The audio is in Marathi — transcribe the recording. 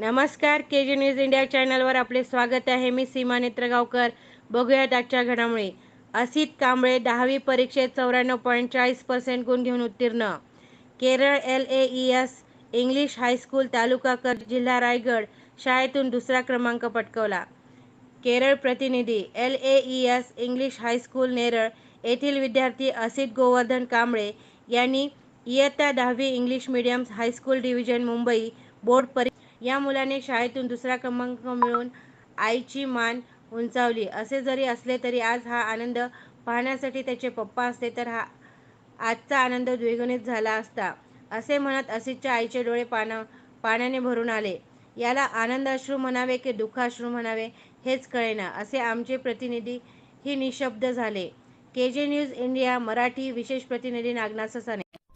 नमस्कार के जी न्यूज इंडिया चॅनलवर आपले स्वागत आहे. मी सीमा नेत्रगावकर. बघूयात आजच्या घडामोडी. असित कांबळे दहावी परीक्षेत चौऱ्याण्णव पॉईंट चाळीस पर्सेंट गुण घेऊन उत्तीर्ण. Kerala L A E S English high school taluka कर जिल्हा रायगड शाळेतून दुसरा क्रमांक पटकवला. केरळ प्रतिनिधी L A E S English high school Neral येथील विद्यार्थी असित गोवर्धन कांबळे यांनी इयत्ता दहावी English medium high school division Mumbai board परी या मुलाने शाळेतून दुसरा क्रमांक मिळवून आईची मान उंचावली. असे जरी असले तरी आज हा आनंद पाहण्यासाठी त्याचे पप्पा असते तर हा आजचा आनंद द्विगुणित झाला असता. असे म्हणत असितच्या आईचे डोळे पाना पाण्याने भरून आले. याला आनंद अश्रू म्हणावे की दुःखाश्रू म्हणावे हेच कळेना. असे आमचे प्रतिनिधी ही निशब्द झाले. के जे न्यूज इंडिया मराठी विशेष प्रतिनिधी नागनाथ ससाने.